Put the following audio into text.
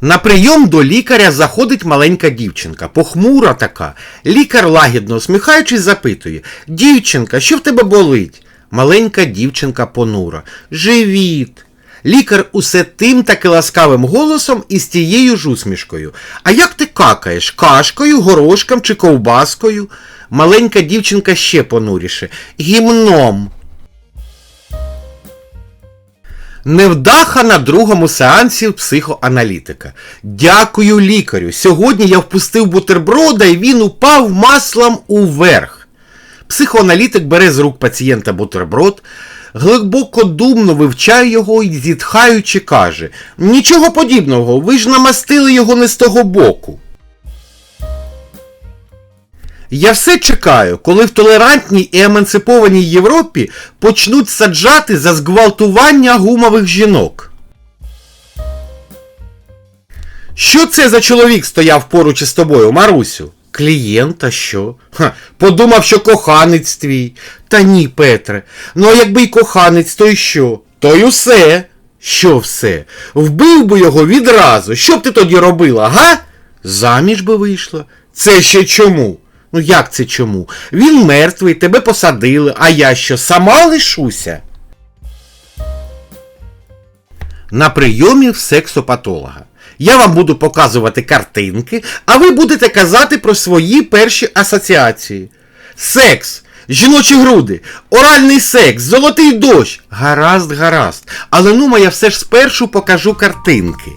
На прийом до лікаря заходить маленька дівчинка, похмура така. Лікар лагідно усміхаючись, запитує: Дівчинка, що в тебе болить? Маленька дівчинка понура. Живіт. Лікар усе тим таки ласкавим голосом і з тією ж усмішкою. А як ти какаєш? Кашкою, горошком чи ковбаскою? Маленька дівчинка ще понуріше. Гімном. Невдаха на другому сеансі психоаналітика. Дякую лікарю. Сьогодні я впустив бутерброда і він упав маслом уверх. Психоаналітик бере з рук пацієнта бутерброд, глибоко думно вивчає його і зітхаючи каже: Нічого подібного, ви ж намастили його не з того боку. Я все чекаю, коли в толерантній і емансипованій Європі почнуть саджати за зґвалтування гумових жінок. Що це за чоловік стояв поруч із тобою, Марусю? Клієнт, а що? Ха, подумав, що коханець твій. Та ні, Петре. Ну а якби й коханець, то й що? То й усе. Що все? Вбив би його відразу. Що б ти тоді робила, га? Заміж би вийшла. Це ще чому? Ну як це чому? Він мертвий, тебе посадили, а я що, сама лишуся? На прийомі в сексопатолога. Я вам буду показувати картинки, а ви будете казати про свої перші асоціації. Секс, жіночі груди, оральний секс, золотий дощ. Гаразд, гаразд. Але ну я все ж спершу покажу картинки.